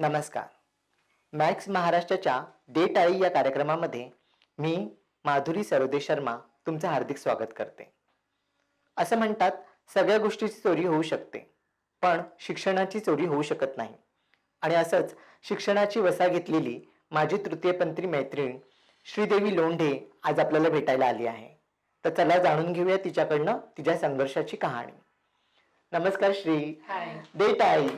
नमस्कार. मॅक्स महाराष्ट्राच्या डे टाळी या कार्यक्रमामध्ये मी माधुरी सरोदे शर्मा तुमचं हार्दिक स्वागत करते. असं म्हणतात सगळ्या गोष्टीची चोरी होऊ शकते पण शिक्षणाची चोरी होऊ शकत नाही. आणि असंच शिक्षणाची वसा घेतलेली माझी तृतीयपंथी मैत्रीण श्रीदेवी लोंढे आज आपल्याला भेटायला आली आहे. तर चला जाणून घेऊया तिच्याकडनं तिच्या संघर्षाची कहाणी. नमस्कार श्री. हाय डे टाळी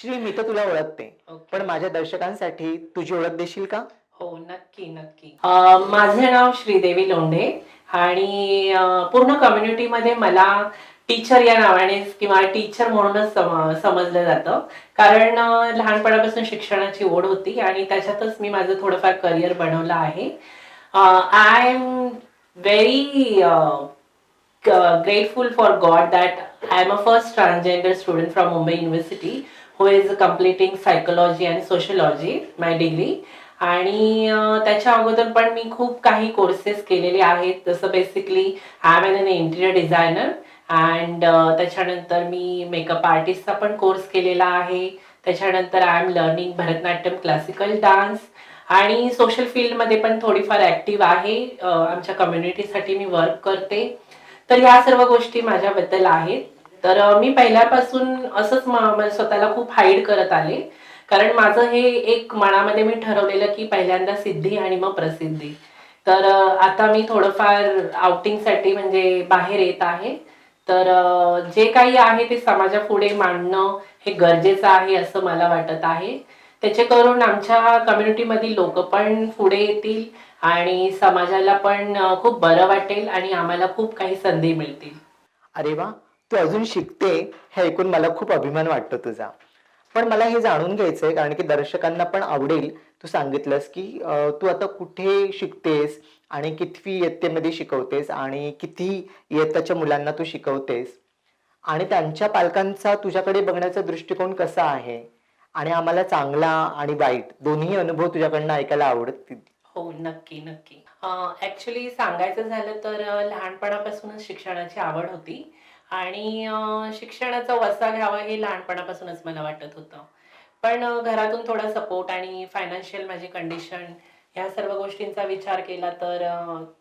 श्री मी तर तुला ओळखते. पण माझ्या दर्शकांसाठी तुझी ओळख देशील का? हो नक्की नक्की. अं, माझे नाव श्रीदेवी लोंढे आणि अं, पूर्ण कम्युनिटीमध्ये मला टीचर या नावाने किंवा टीचर म्हणूनच सम समजलं जातं. कारण अं, लहानपणापासून शिक्षणाची ओढ होती आणि त्याच्यातच मी माझं थोडंफार करिअर बनवलं आहे. I am very grateful for God that I am a first transgender student from Mumbai University. Who is completing psychology and sociology, my degree आणि त्याच्या अगोदर पण मी खूप काही कोर्सेस केलेले आहेत. जसं basically I am an interior designer and त्याच्यानंतर मी मेकअप आर्टिस्टचा पण कोर्स केलेला आहे. त्याच्यानंतर I am learning Bharatanatyam classical dance आणि सोशल फील्डमध्ये पण थोडीफार ॲक्टिव्ह आहे. आमच्या कम्युनिटीसाठी मी वर्क करते. तर ह्या सर्व गोष्टी माझ्याबद्दल आहेत. तर मी पहिल्यापासून असंच म- स्वतःला खूप हाईड करत आले. कारण माझं हे एक मनामध्ये मी ठरवलेलं की पहिल्यांदा सिद्धी आणि मग प्रसिद्धी. तर आता मी थोडंफार आउटिंगसाठी म्हणजे बाहेर येत आहे. तर जे काही आहे ते समाजापुढे मांडणं हे गरजेचं आहे असं मला वाटत आहे. त्याचे करून आमच्या कम्युनिटीमधील लोक पण पुढे येतील आणि समाजाला पण खूप बरं वाटेल आणि आम्हाला खूप काही संधी मिळतील. अरे वा! तू अजून शिकते हे ऐकून मला खूप अभिमान वाटतो तुझा. पण मला हे जाणून घ्यायचं आहे कारण की दर्शकांना पण आवडेल. तू सांगितलंस की तू आता कुठे शिकतेस आणि कितवी इयत्तेमध्ये शिकवतेस आणि किती इयत्ताच्या मुलांना तू शिकवतेस. आणि त्यांच्या पालकांचा तुझ्याकडे बघण्याचा दृष्टिकोन कसा आहे? आणि आम्हाला चांगला आणि वाईट दोन्ही अनुभव तुझ्याकडनं ऐकायला आवडतील. हो नक्की नक्की. ऍक्च्युली सांगायचं झालं तर लहानपणापासूनच शिक्षणाची आवड होती. आणि शिक्षणाचा वसा घ्यावा हे लहानपणापासूनच मला वाटत होतं. पण घरातून थोडा सपोर्ट आणि फायनान्शियल माझी कंडिशन ह्या सर्व गोष्टींचा विचार केला तर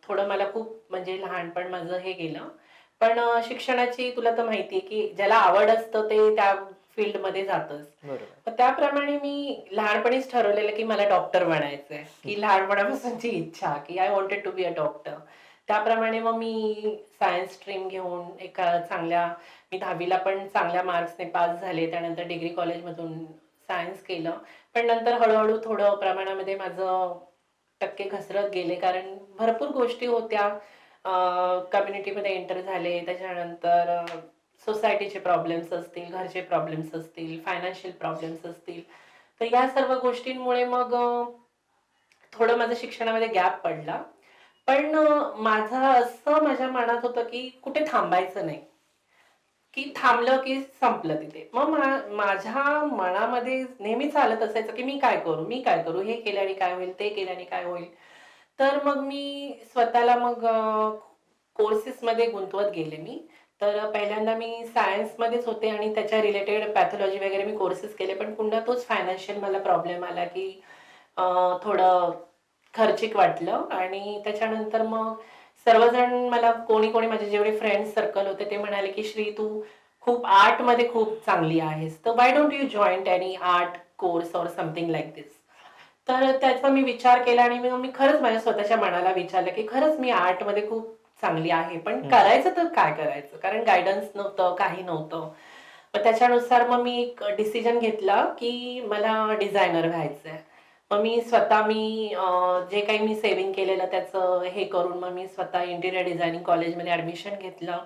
थोडं मला खूप म्हणजे लहानपण माझं हे गेलं. पण शिक्षणाची तुला तर माहिती आहे की ज्याला आवड असतं ते त्या फील्डमध्ये जातच. त्याप्रमाणे मी लहानपणीच ठरवलेलं की मला डॉक्टर बनायचंय. की लहानपणापासूनची इच्छा की I wanted to be a doctor त्याप्रमाणे मग मी सायन्स स्ट्रीम घेऊन एका चांगल्या मी दहावीला पण चांगल्या मार्क्सने पास झाले. त्यानंतर डिग्री कॉलेजमधून सायन्स केलं. पण नंतर हळूहळू थोडं प्रमाणामध्ये माझं टक्के घसरत गेले. कारण भरपूर गोष्टी होत्या. कम्युनिटीमध्ये एंटर झाले. त्याच्यानंतर सोसायटीचे प्रॉब्लेम्स असतील घरचे प्रॉब्लेम्स असतील फायनान्शियल प्रॉब्लेम्स असतील. तर या सर्व गोष्टींमुळे मग थोडं माझं शिक्षणामध्ये गॅप पडला. पण माझं असं माझ्या मनात होतं की कुठे थांबायचं नाही. की थांबलं की संपलं तिथे. मग मा- माझ्या मनामध्ये नेहमी चालत असायचं की मी काय करू मी काय करू हे केल्याने काय होईल ते केल्याने काय होईल. तर मग मी स्वतःला मग कोर्सेसमध्ये गुंतवत गेले मी. तर पहिल्यांदा मी सायन्समध्येच होते आणि त्याच्या रिलेटेड पॅथॉलॉजी वगैरे मी कोर्सेस केले. पण पुन्हा तोच फायनान्शियल मला प्रॉब्लेम आला की थोडं खर्चिक वाटलं. आणि त्याच्यानंतर मग सर्वजण मला कोणी कोणी माझे जेवढे फ्रेंड्स सर्कल होते ते म्हणाले की श्री तू खूप आर्टमध्ये खूप चांगली आहेस. तर why don't you joint any art course or something like this तर त्याचा मी विचार केला आणि मग मी खरंच माझ्या स्वतःच्या मनाला विचारलं की खरंच मी आर्टमध्ये खूप चांगली आहे पण. करायचं तर काय करायचं? कारण गायडन्स नव्हतं काही नव्हतं. मग त्याच्यानुसार मग मी एक डिसिजन घेतला की मला डिझायनर व्हायचं आहे मग मी स्वतः मी जे काही मी सेव्हिंग केलेलं त्याचं हे करून मग मी स्वतः इंटिरियर डिझायनिंग कॉलेजमध्ये ॲडमिशन घेतलं.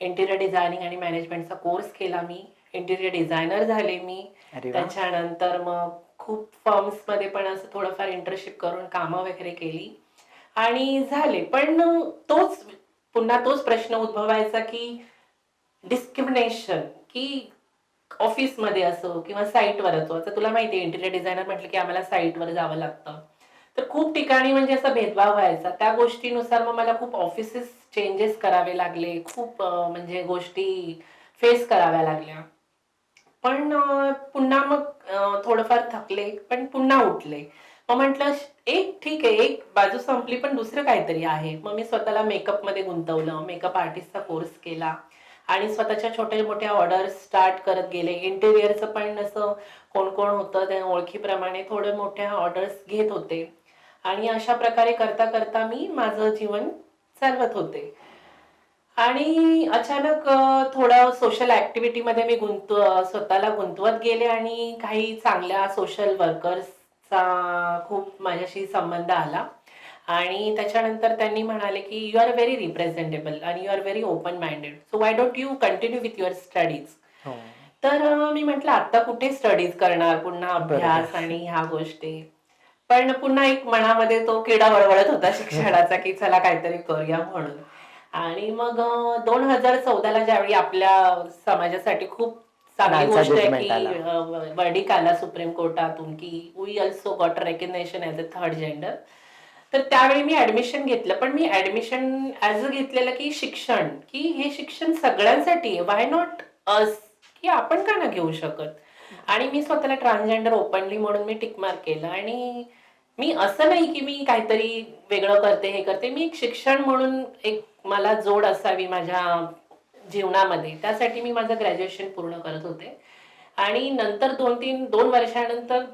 इंटिरियर डिझायनिंग आणि मॅनेजमेंटचा कोर्स केला मी. इंटिरियर डिझायनर झाले मी. त्याच्यानंतर मग खूप फर्म्समध्ये पण असं थोडंफार इंटर्नशिप करून कामं वगैरे केली. आणि झाले. पण तोच पुन्हा तोच प्रश्न उद्भवायचा की डिस्क्रिमिनेशन की ऑफिसमध्ये असो किंवा साईटवर असो आता तुला माहिती आहे इंटिरियर डिझायनर म्हटलं की आम्हाला साईटवर जावं लागतं. तर खूप ठिकाणी म्हणजे असा भेदभाव व्हायचा. त्या गोष्टीनुसार मग मला खूप ऑफिसेस चेंजेस करावे लागले खूप म्हणजे गोष्टी फेस कराव्या लागल्या. पण पुन्हा मग थोडंफार थकले पण पुन्हा उठले. मग म्हटलं एक ठीक आहे एक बाजू संपली पण दुसरं काहीतरी आहे. मग मी स्वतःला मेकअपमध्ये गुंतवलं मेकअप आर्टिस्टचा कोर्स केला. आणि स्वतःच्या छोट्या मोठ्या ऑर्डर स्टार्ट करत गेले. इंटेरियरचं पण असं कोण कोण होतं त्या ओळखीप्रमाणे थोड्या मोठ्या ऑर्डर्स घेत होते. आणि अशा प्रकारे करता करता मी माझं जीवन चालवत होते. आणि अचानक थोडं सोशल ॲक्टिव्हिटीमध्ये मी गुंत स्वतःला गुंतवत गेले आणि काही चांगल्या सोशल वर्कर्सचा खूप माझ्याशी संबंध आला. आणि त्याच्यानंतर त्यांनी म्हणाले की यू आर व्हेरी रिप्रेझेंटेबल आणि you are very open minded so why don't you continue with your studies. तर मी म्हटलं आता कुठे स्टडीज करणार? पुन्हा अभ्यास. आणि ह्या गोष्टी. पण पुन्हा एक मनामध्ये तो किडा वळवळत होता शिक्षणाचा की चला काहीतरी करूया म्हणून. आणि मग दोन हजार चौदाला ज्यावेळी आपल्या समाजासाठी खूप चांगली गोष्ट आहे की वर्डिक आला सुप्रीम कोर्टातून की we also got recognition as a third gender तर त्यावेळी मी ऍडमिशन घेतलं. पण मी ऍडमिशन ऍज अ घेतलेलं की शिक्षण की हे शिक्षण सगळ्यांसाठी आहे वाय नॉट अस की आपण का ना घेऊ शकत? आणि मी स्वतःला ट्रान्सजेंडर ओपनली म्हणून मी टिकमार्क केलं. आणि मी असं नाही की मी काहीतरी वेगळं करते हे करते. मी एक शिक्षण म्हणून एक मला जोड असावी माझ्या जीवनामध्ये. त्यासाठी मी माझं ग्रॅज्युएशन पूर्ण करत होते. आणि नंतर दोन तीन दोन वर्षानंतर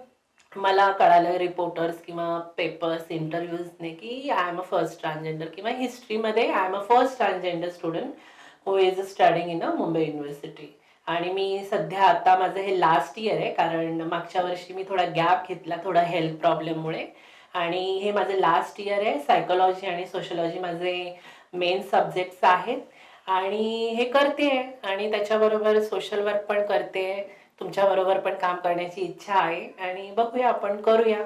मला कळालं रिपोर्टर्स किंवा पेपर्स इंटरव्ह्यूजने की I am a first transgender किंवा हिस्ट्रीमध्ये I am a first transgender student who is studying in a Mumbai university आणि मी सध्या आता माझं हे लास्ट इयर आहे कारण मागच्या वर्षी मी थोडा गॅप घेतला थोडा हेल्थ प्रॉब्लेममुळे आणि हे माझं लास्ट इयर आहे सायकोलॉजी आणि सोशलॉजी माझे मेन सब्जेक्ट्स आहेत. आणि हे करते आणि त्याच्याबरोबर सोशल वर्क पण करते तुमच्याबरोबर पण काम करण्याची इच्छा आहे आणि बघूया आपण करूया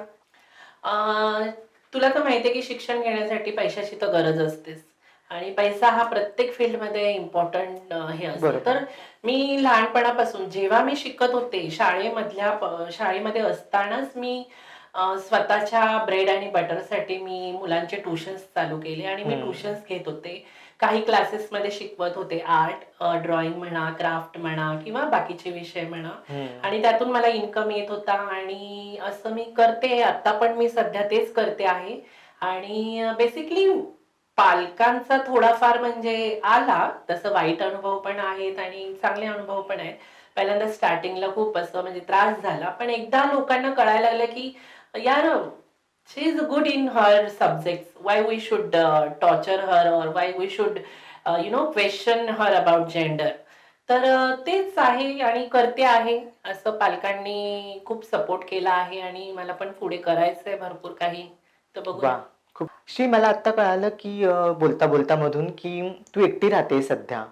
तुला तर माहिती आहे की शिक्षण घेण्यासाठी पैशाची तर गरज असतेच आणि पैसा हा प्रत्येक फील्डमध्ये इम्पॉर्टंट हे असतो. तर मी लहानपणापासून जेव्हा मी शिकत होते शाळेमधल्या शाळेमध्ये असतानाच मी स्वतःच्या ब्रेड आणि बटरसाठी मी मुलांचे ट्युशन्स चालू केले आणि मी. ट्युशन्स घेत होते काही क्लासेसमध्ये शिकवत होते. आर्ट ड्रॉइंग म्हणा क्राफ्ट म्हणा किंवा बाकीचे विषय म्हणा. आणि त्यातून मला इन्कम येत होता आणि असं मी करते. आता पण मी सध्या तेच करते आहे. आणि बेसिकली पालकांचा थोडाफार म्हणजे आला. तसं वाईट अनुभव पण आहेत आणि चांगले अनुभव पण आहेत. पहिल्यांदा स्टार्टिंगला खूप असं म्हणजे त्रास झाला. पण एकदा लोकांना कळायला लागलं की यार she is good in her subject why we should torture her और why we should you know question her about gender तर uh, तेच आहे आणि करते आहे. असं पालकांनी खूप सपोर्ट केला आहे आणि मला पण पुढे करायचंय भरपूर काही. तर बघू वा खूप. श्री मला आता कळालं की अं, बोलता बोलता मधून की तू एकटी राहते सध्या.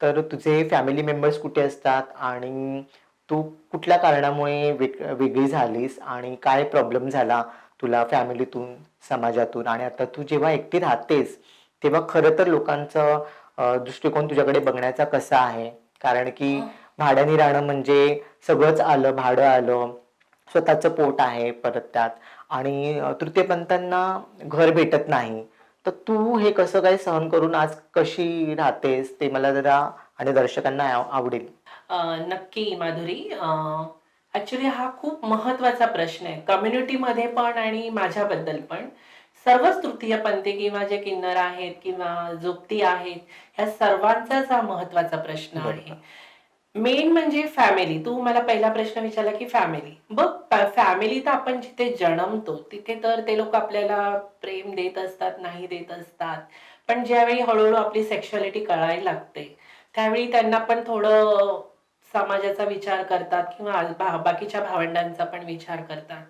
तर तुझे फॅमिली मेंबर्स कुठे असतात? आणि तू कुठल्या कारणामुळे वेग वेगळी झालीस? आणि काय प्रॉब्लेम झाला? तुला फॅमिलीतून समाजातून आणि आता तू जेव्हा एकटी राहतेस तेव्हा खरं तर लोकांचं दृष्टिकोन तुझ्याकडे बघण्याचा कसा आहे? कारण की भाड्याने राहणं म्हणजे सगळंच आलं भाडं आलं स्वतःचं पोट आहे परत त्यात आणि अ, तृतीयपंथांना घर भेटत नाही. तर तू हे कसं काय सहन करून आज कशी राहतेस ते मला जरा आणि दर्शकांना आव- आवडेल. नक्की माधुरी ऍक्च्युली हा खूप महत्त्वाचा प्रश्न आहे. कम्युनिटीमध्ये पण आणि माझ्याबद्दल पण. सर्वच तृतीयपंथी किंवा जे किन्नर आहेत किंवा जुक्ती आहेत ह्या सर्वांचाच हा महत्त्वाचा प्रश्न आहे. मेन म्हणजे फॅमिली तू मला पहिला प्रश्न विचारला की फॅमिली बघ फॅमिली तर आपण जिथे जन्मतो तिथे तर ते लोक आपल्याला प्रेम देत असतात नाही देत असतात. पण ज्यावेळी हळूहळू आपली सेक्शुअलिटी कळायला लागते त्यावेळी त्यांना पण थोडं समाजाचा विचार करतात किंवा बाकीच्या भावंडांचा पण विचार करतात.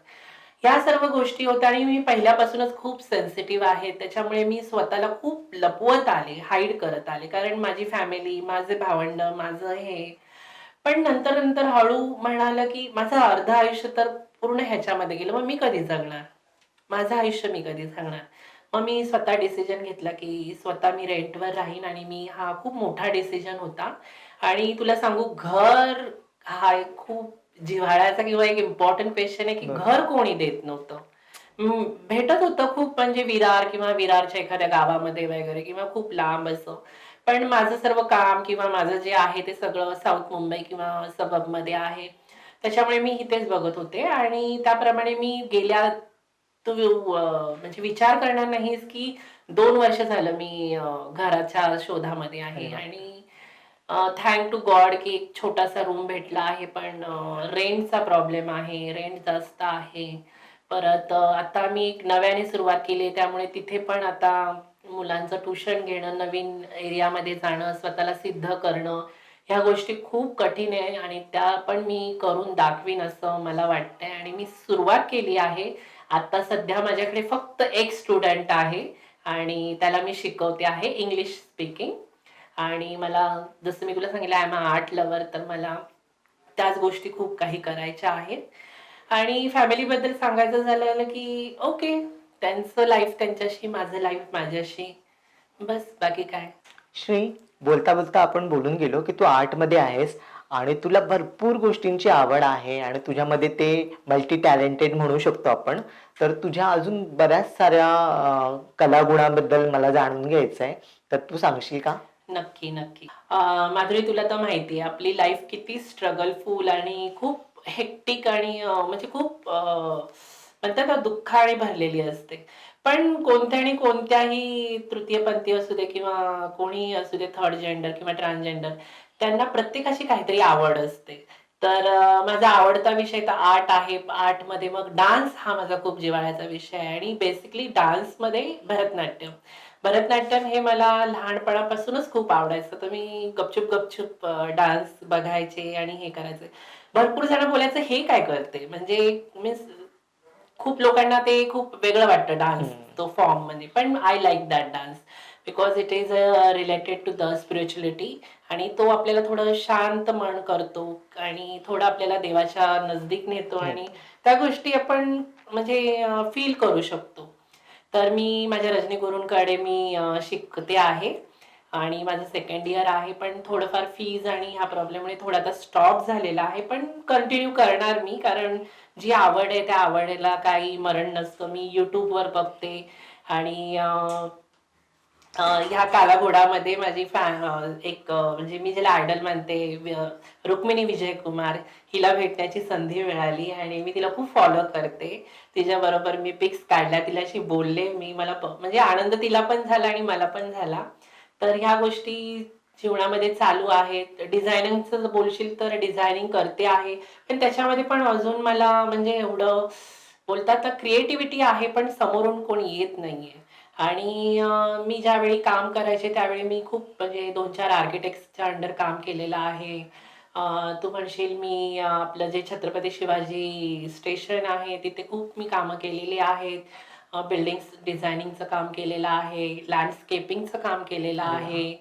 या सर्व गोष्टी होत्या आणि मी पहिल्यापासूनच खूप सेन्सिटिव्ह आहे. त्याच्यामुळे मी स्वतःला खूप लपवत आले हाईड करत आले. कारण माझी फॅमिली माझे भावंड माझं हे. पण नंतर नंतर हळू म्हणालं की माझं अर्ध आयुष्य तर पूर्ण ह्याच्यामध्ये गेलं. मग मी कधी जगणार? माझं आयुष्य मी कधी जगणार? मग मी स्वतः डिसिजन घेतला की स्वतः मी रेंटवर राहीन आणि मी हा खूप मोठा डिसिजन होता. आणि तुला सांगू घर हा एक खूप जिव्हाळ्याचा किंवा एक इम्पॉर्टंट क्वेश्चन आहे की. घर कोणी देत नव्हतं भेटत होतं खूप म्हणजे विरार किंवा विरारच्या एखाद्या गावामध्ये वगैरे किंवा खूप लांब असं पण माझं सर्व काम किंवा माझं जे आहे ते सगळं साऊथ मुंबई किंवा सबबमध्ये आहे त्याच्यामुळे मी इथेच बघत होते आणि त्याप्रमाणे मी गेल्या तू म्हणजे विचार करणार नाहीस की दोन वर्ष झालं मी घराच्या शोधामध्ये आहे. आणि थँक टू गॉड की एक छोटासा रूम भेटला आहे पण रेंटचा प्रॉब्लेम आहे रेंट जास्त आहे. परत आता मी एक नव्याने सुरुवात केली आहे त्यामुळे तिथे पण आता मुलांचं ट्युशन घेणं नवीन एरियामध्ये जाणं स्वतःला सिद्ध करणं ह्या गोष्टी खूप कठीण आहे आणि त्या पण मी करून दाखवीन असं मला वाटतंय. आणि मी सुरुवात केली आहे. आता सध्या माझ्याकडे फक्त एक स्टुडंट आहे आणि त्याला मी शिकवते आहे इंग्लिश स्पीकिंग आणि मला जसं मी तुला सांगितलं आय एम आर्ट लवर तर मला त्याच गोष्टी खूप काही करायच्या आहेत. आणि फॅमिलीबद्दल सांगायचं झालं की ओके त्यांचं लाईफ त्यांच्याशी माझं लाईफ माझ्याशी. बस बाकी काय? श्री बोलता बोलता आपण बोलून गेलो की तू आर्टमध्ये आहेस आणि तुला भरपूर गोष्टींची आवड आहे आणि तुझ्यामध्ये ते मल्टी टॅलेंटेड म्हणू शकतो आपण. तर तुझ्या अजून बऱ्याच साऱ्या कलागुणाबद्दल मला जाणून घ्यायचं आहे तर तू सांगशील का? नक्की नक्की. माधुरी तुला तर माहिती आहे आपली लाईफ किती स्ट्रगलफुल आणि खूप हेक्टिक आणि म्हणजे खूप म्हणतात ना दुःखाने भरलेली असते. पण कोणत्या आणि कोणत्याही तृतीयपंथी असू दे किंवा कोणी असू दे थर्ड जेंडर किंवा ट्रान्सजेंडर त्यांना प्रत्येकाची काहीतरी आवड असते. तर माझा आवडता विषय तर आर्ट आहे. आर्टमध्ये मग डान्स हा माझा खूप जिव्हाळ्याचा विषय आहे. आणि बेसिकली डान्समध्ये भरतनाट्यम. भरतनाट्यम हे मला लहानपणापासूनच खूप आवडायचं. तर मी गपचूप गपचूप डान्स बघायचे आणि हे करायचे. भरपूर जण बोलायचं हे काय करते? म्हणजे मीन्स खूप लोकांना ते खूप वेगळं वाटतं डान्स. तो फॉर्ममध्ये पण I like that dance because it is related to the spirituality आणि तो आपल्याला थोडं शांत मन करतो आणि थोडं आपल्याला देवाच्या नजदीक नेतो आणि त्या गोष्टी आपण म्हणजे फील करू शकतो. तर मी माझ्या रजनी गुरूंकडे मी शिकते आहे. आणि माझं सेकंड इयर आहे पण थोडंफार फीज आणि ह्या प्रॉब्लेममुळे थोडा आता स्टॉप झालेला आहे. पण कंटिन्यू करणार मी कारण जी आवड आहे त्या आवडीला काही मरण नसतं. मी यूट्यूबवर बघते आणि ह्या कालाघोडामध्ये माझी फॅ एक म्हणजे मी ज्याला आयडल मानते रुक्मिणी विजय कुमार हिला भेटण्याची संधी मिळाली आणि मी तिला खूप फॉलो करते. तिच्याबरोबर मी पिक्स काढल्या तिलाशी बोलले मी मला प- म्हणजे आनंद तिला पण झाला आणि मला पण झाला. तर ह्या गोष्टी जीवनामध्ये चालू आहेत. डिझायनिंगचं बोलशील तर डिझायनिंग करते आहे. पण त्याच्यामध्ये पण अजून मला म्हणजे एवढं बोलतात तर क्रिएटिव्हिटी आहे पण समोरून कोणी येत नाहीये. आणि अं, मी ज्यावेळी काम करायचे त्यावेळी मी खूप म्हणजे दोन चार आर्किटेक्टच्या अंडर काम केलेलं आहे. अं, तू म्हणशील मी अं, आपलं जे छत्रपती शिवाजी स्टेशन आहे तिथे खूप मी कामं केलेली आहेत. बिल्डिंग्स डिझायनिंगचं काम केलेलं आहे लँडस्केपिंगचं काम केलेलं अरे. आहे.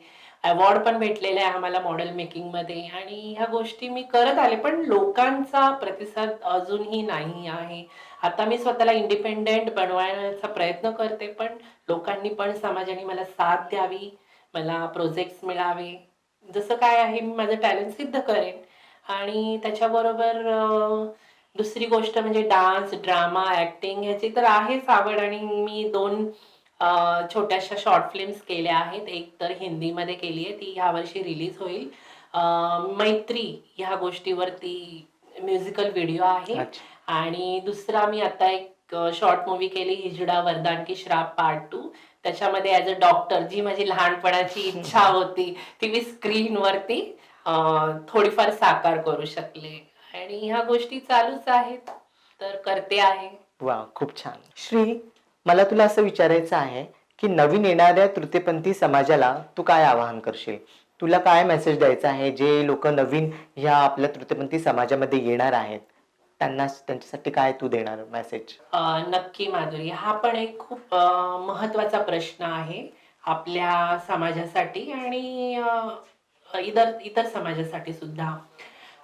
अवॉर्ड पण भेटलेला आहे आम्हाला मॉडेल मेकिंगमध्ये आणि ह्या गोष्टी मी करत आले पण लोकांचा प्रतिसाद अजूनही नाही आहे. आता मी स्वतःला इंडिपेंडेंट बनवायचा प्रयत्न करते पण लोकांनी पण समाजाने मला साथ द्यावी मला प्रोजेक्ट्स मिळावे. जसं काय आहे मी माझं टॅलेंट सिद्ध करेन. आणि त्याच्याबरोबर दुसरी गोष्ट म्हणजे डान्स ड्रामा ॲक्टिंग ह्याची तर आहेच आवड. आणि मी दोन छोट्याशा शॉर्ट फिल्म्स केल्या आहेत. एक तर हिंदीमध्ये केली आहे ती ह्यावर्षी रिलीज होईल. मैत्री ह्या गोष्टीवरती म्युझिकल व्हिडिओ आहे. आणि दुसरा मी आता एक शॉर्ट मूवी केली हिजडा वरदान की श्राप पार्ट टू त्याच्यामध्ये ॲज अ डॉक्टर जी माझी लहानपणाची इच्छा होती ती मी स्क्रीनवरती थोडीफार साकार करू शकले. आणि ह्या गोष्टी चालूच आहेत तर करते आहे. वा खूप छान. श्री मला तुला असं विचारायचं आहे की नवीन येणाऱ्या तृतीयपंथी समाजाला तू काय आवाहन करशील? तुला काय मेसेज द्यायचा आहे जे लोक नवीन ह्या आपल्या तृतीयपंथी समाजामध्ये येणार आहेत? त्यांना त्यांच्यासाठी काय तू देणार मेसेज नक्की माधुरी हा पण एक खूप महत्त्वाचा प्रश्न आहे आपल्या समाजासाठी आणि इतर इतर समाजासाठी सुद्धा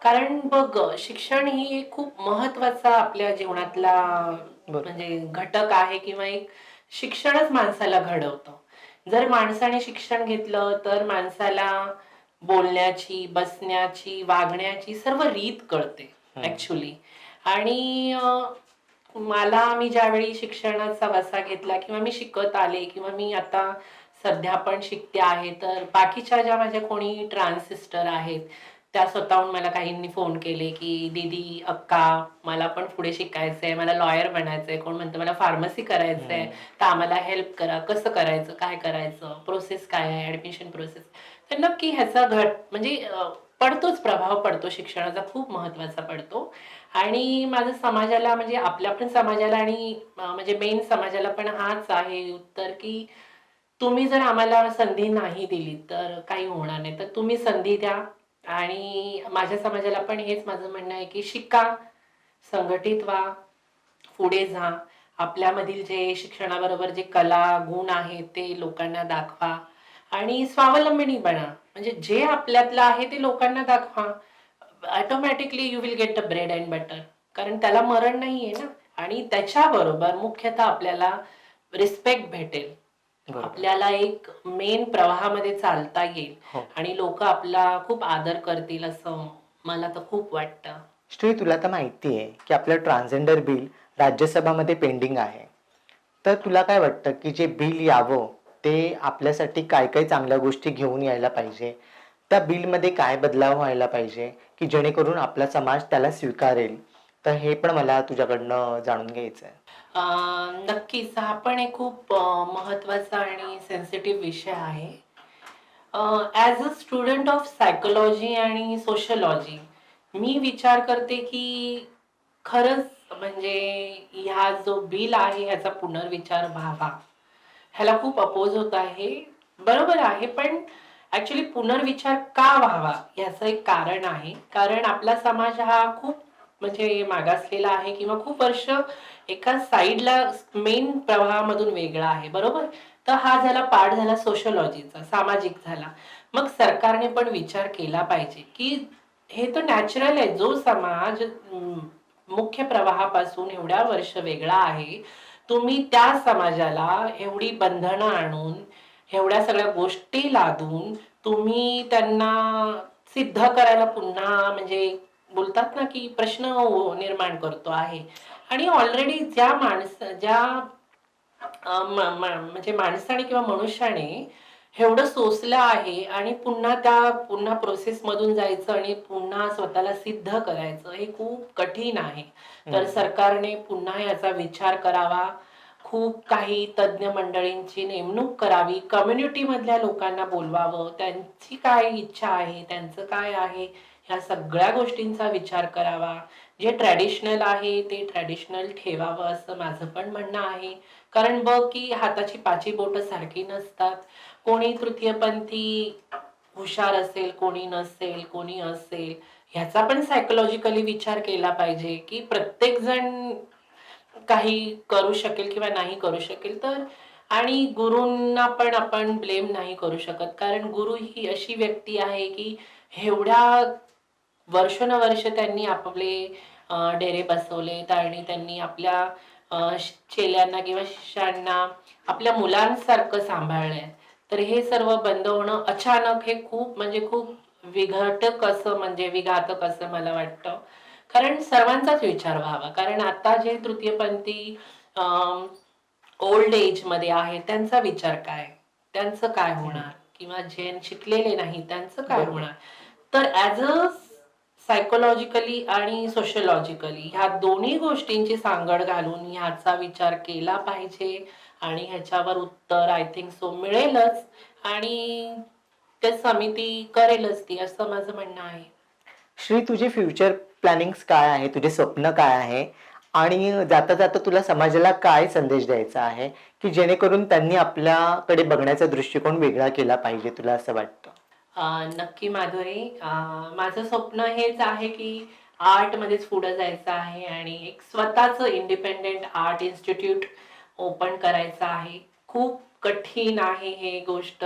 कारण बघ शिक्षण ही एक खूप महत्त्वाचा आपल्या जीवनातला. म्हणजे घटक आहे किंवा एक शिक्षणच माणसाला घडवतं जर माणसाने शिक्षण घेतलं तर माणसाला बोलण्याची बसण्याची वागण्याची सर्व रीत कळते. ऍक्च्युली आणि मला मी ज्यावेळी शिक्षणाचा वसा घेतला किंवा मी शिकत आले किंवा मी आता सध्या पण शिकते आहे तर बाकीच्या ज्या माझ्या कोणी ट्रान्स सिस्टर आहेत त्या स्वतःहून मला काहींनी फोन केले की दीदी अक्का मला पण पुढे शिकायचंय मला लॉयर बनायचंय कोण म्हणतं मला फार्मसी करायचंय हम्म. तर आम्हाला हेल्प करा कसं करायचं काय करायचं प्रोसेस काय आहे ऍडमिशन प्रोसेस तर नक्की ह्याचा घट म्हणजे पडतोच प्रभाव पडतो शिक्षणाचा खूप महत्त्वाचा पडतो आणि माझं समाजाला म्हणजे आपल्या पण समाजाला आणि म्हणजे मेन समाजाला पण हाच आहे उत्तर की तुम्ही जर आम्हाला संधी नाही दिली तर काही होणार नाही. तर तुम्ही संधी द्या आणि माझ्या समाजाला पण हेच माझं म्हणणं आहे की शिका संघटित व्हा पुढे जा. आपल्यामधील जे शिक्षणाबरोबर जे कला गुण आहेत ते लोकांना दाखवा आणि स्वावलंबिनी बना. म्हणजे जे आपल्यातलं आहे ते लोकांना दाखवा. Automatically you will get a bread and butter कारण त्याला मरण नाहीये ना. आणि त्याच्याबरोबर मुख्यतः आपल्याला रिस्पेक्ट भेटेल. आपल्याला एक मेन प्रवाहामध्ये चालता येईल. हो. आणि लोक आपला खूप आदर करतील असं मला तर खूप वाटतं. श्री तुला तर माहिती आहे की आपलं ट्रान्सजेंडर बिल राज्यसभामध्ये पेंडिंग आहे. तर तुला काय वाटतं की जे बिल यावं ते आपल्यासाठी काय काय चांगल्या गोष्टी घेऊन यायला पाहिजे? त्या बिलमध्ये काय बदलाव व्हायला पाहिजे की जेणेकरून आपला समाज त्याला स्वीकारेल? तर हे पण मला तुझ्याकडनं जाणून घ्यायचं आहे अं, नक्कीच. हा पण एक खूप महत्त्वाचा आणि सेन्सिटिव्ह विषय आहे. As a student of psychology आणि सोशलॉजी मी विचार करते की खरंच म्हणजे ह्या जो बिल आहे ह्याचा पुनर्विचार व्हावा. ह्याला खूप अपोज होत आहे. बरोबर आहे पण ऍक्च्युली पुनर्विचार का व्हावा? याचं एक कारण आहे. कारण आपला समाज हा खूप म्हणजे मागासलेला आहे किंवा खूप वर्ष एका साईडला मेन प्रवाहामधून वेगळा आहे. बरोबर? तर हा झाला पाठ झाला सोशलॉजीचा सामाजिक झाला. मग सरकारने पण विचार केला पाहिजे की हे तर नॅचरल आहे. जो समाज मुख्य प्रवाहापासून एवढ्या वर्ष वेगळा आहे तुम्ही त्या समाजाला एवढी बंधनं आणून एवढ्या सगळ्या गोष्टी लादून तुम्ही त्यांना सिद्ध करायला पुन्हा म्हणजे बोलतात ना की प्रश्न निर्माण करतो आहे. आणि ऑलरेडी ज्या माणस ज्या म्हणजे माणसाने किंवा मनुष्याने एवढं सोसलं आहे आणि पुन्हा त्या पुन्हा प्रोसेस मधून जायचं आणि पुन्हा स्वतःला सिद्ध करायचं हे खूप कठीण आहे. तर. सरकारने पुन्हा याचा विचार करावा. खूप काही तज्ज्ञ मंडळींची नेमणूक करावी कम्युनिटी मधल्या लोकांना बोलवावं त्यांची काय इच्छा आहे त्यांचं काय आहे ह्या सगळ्या गोष्टींचा विचार करावा. जे ट्रॅडिशनल आहे ते ट्रॅडिशनल ठेवावं असं माझं पण म्हणणं आहे. कारण बघ की हाताची पाची बोटं सारखी नसतात. कोणी तृतीयपंथी हुशार असेल कोणी नसेल कोणी असेल ह्याचा पण सायकोलॉजिकली विचार केला पाहिजे की प्रत्येक जण काही करू शकेल किंवा नाही करू शकेल तर आणि गुरूंना पण आपण ब्लेम नाही करू शकत. कारण गुरु ही अशी व्यक्ती आहे की एवढ्या वर्षानुवर्ष त्यांनी आपले डेरे बसवलेत आणि त्यांनी आपल्या चेल्यांना किंवा शिष्यांना आपल्या मुलांसारखं सांभाळलंय. तर हे सर्व बंद होणं अचानक हे खूप म्हणजे खूप विघटक असं म्हणजे विघातक असं मला वाटतं. कारण सर्वांचाच विचार व्हावा. कारण आता जे तृतीयपंथी ओल्ड एजमध्ये आहे त्यांचा विचार काय? त्यांचं काय होणार? किंवा जे शिकलेले नाही त्यांचं काय. होणार? तर ऍज अ सायकोलॉजिकली आणि सोशलॉजिकली ह्या दोन्ही गोष्टींची सांगड घालून ह्याचा विचार केला पाहिजे आणि ह्याच्यावर उत्तर आय थिंक सो मिळेलच आणि ते समिती करेलच ती असं माझं म्हणणं आहे. श्री तुझे फ्युचर प्लॅनिंग्स काय आहे? तुझे स्वप्न काय आहे? आणि जाता जाता तुला समाजाला काय संदेश द्यायचा आहे? की जेणेकरून त्यांनी आपल्याकडे बघण्याचा दृष्टिकोन वेगळा केला पाहिजे तुला असं वाटतं? नक्की माधुरी. माझं स्वप्न हेच आहे की आर्टमध्येच पुढे जायचं आहे आणि एक स्वतःचं इंडिपेंडेंट आर्ट इन्स्टिट्यूट ओपन करायचं आहे. खूप कठीण आहे हे गोष्ट.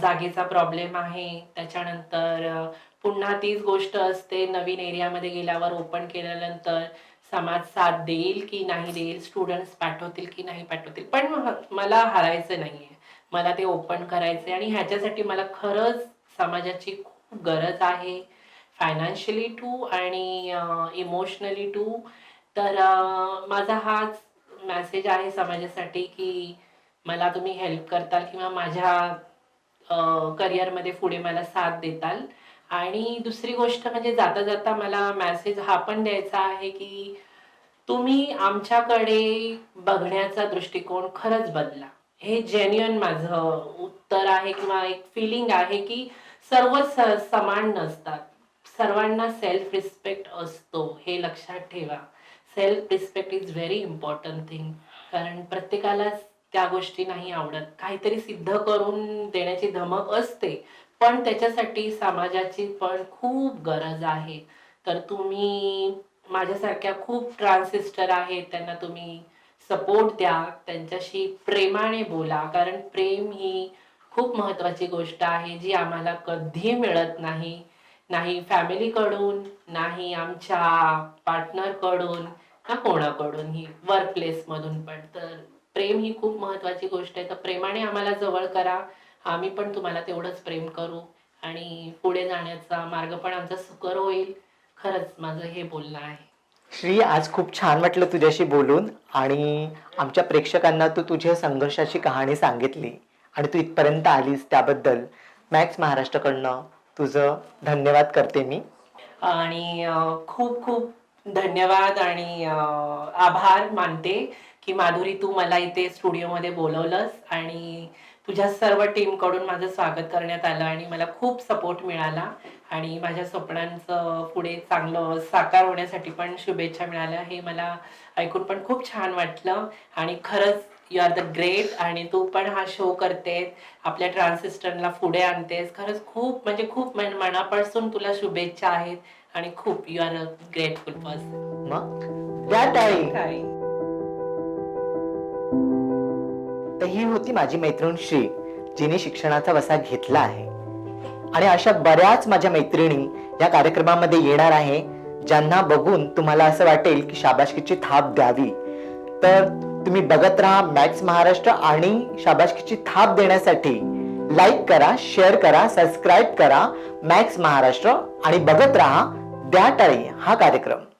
जागेचा प्रॉब्लेम आहे. त्याच्यानंतर पुन्हा तीच गोष्ट असते नवीन एरियामध्ये गेल्यावर ओपन केल्यानंतर समाज साथ देईल की नाही देईल स्टुडंट्स पाठवतील की नाही पाठवतील. पण म- मला हारायचं आहे मला ते ओपन करायचे आणि ह्याच्यासाठी मला खरंच समाजाची खूप गरज आहे. फायनान्शियली टू आणि इमोशनली टू तर माझा हाच मॅसेज आहे समाजासाठी की मला तुम्ही हेल्प करताल किंवा माझ्या करिअरमध्ये पुढे मला साथ देताल. आणि दुसरी गोष्ट म्हणजे जाता जाता मला मॅसेज हा पण द्यायचा आहे की तुम्ही आमच्याकडे बघण्याचा दृष्टिकोन खरंच बदला. हे जेन्युअन माझं उत्तर आहे किंवा एक फिलिंग आहे की सर्व स- समान नसतात. सर्वांना सेल्फ रिस्पेक्ट असतो हे लक्षात ठेवा. Self respect is very important thing कारण प्रत्येकाला त्या गोष्टी नाही आवडत. काहीतरी सिद्ध करून देण्याची धमक असते. पण त्याच्यासाठी समाजाची पण खूप गरज आहे. तर तुम्ही माझ्यासारख्या खूप ट्रान्सिस्टर आहेत त्यांना तुम्ही सपोर्ट द्या त्यांच्याशी प्रेमाने बोला. कारण प्रेम ही खूप महत्वाची गोष्ट आहे जी आम्हाला कधी मिळत नाही. नाही फॅमिलीकडून नाही आमच्या पार्टनरकडून का कोणाकडून ही वर्क प्लेसमधून पण. तर प्रेम ही खूप महत्वाची गोष्ट आहे. तर प्रेमाने आम्हाला जवळ करा. आम्ही पण तुम्हाला तेवढंच प्रेम करू आणि पुढे जाण्याचा मार्ग पण आमचा सुकर होईल. खरंच माझं हे बोलणं आहे. श्री आज खूप छान वाटलं तुझ्याशी बोलून आणि आमच्या प्रेक्षकांना तू तुझ्या संघर्षाची कहाणी सांगितली आणि तू इथपर्यंत आलीस त्याबद्दल मॅक्स महाराष्ट्राकडनं तुझं धन्यवाद करते मी. आणि खूप खूप धन्यवाद आणि आभार मानते की माधुरी तू मला इथे स्टुडिओमध्ये बोलवलंस आणि तुझ्या सर्व टीमकडून माझं स्वागत करण्यात आलं आणि मला खूप सपोर्ट मिळाला. आणि माझ्या स्वप्नांचं पुढे चांगलं साकार होण्यासाठी पण शुभेच्छा मिळाल्या. हे मला ऐकून पण खूप छान वाटलं. आणि खरंच यू आर द ग्रेट आणि तू पण हा शो करतेस. आपल्या ट्रान्सिस्टरला पुढे आणतेस. खरंच खूप म्हणजे खूप मन- मनापासून तुला शुभेच्छा आहेत. आणि खूप you are a grateful person तर ही होती माझी मैत्रीण श्री जिने शिक्षणाचा वसा घेतला आहे. आणि अशा बऱ्याच माझ्या मैत्रिणी या कार्यक्रमामध्ये येणार आहे ज्यांना बघून तुम्हाला असं वाटेल की शाबाशकीची थाप द्यावी. तर तुम्ही बघत राहा मॅक्स महाराष्ट्र आणि शाबाशकीची थाप देण्यासाठी. लाईक करा शेअर करा सबस्क्राईब करा मॅक्स महाराष्ट्र आणि बघत राहा द्या टाळी हा कार्यक्रम.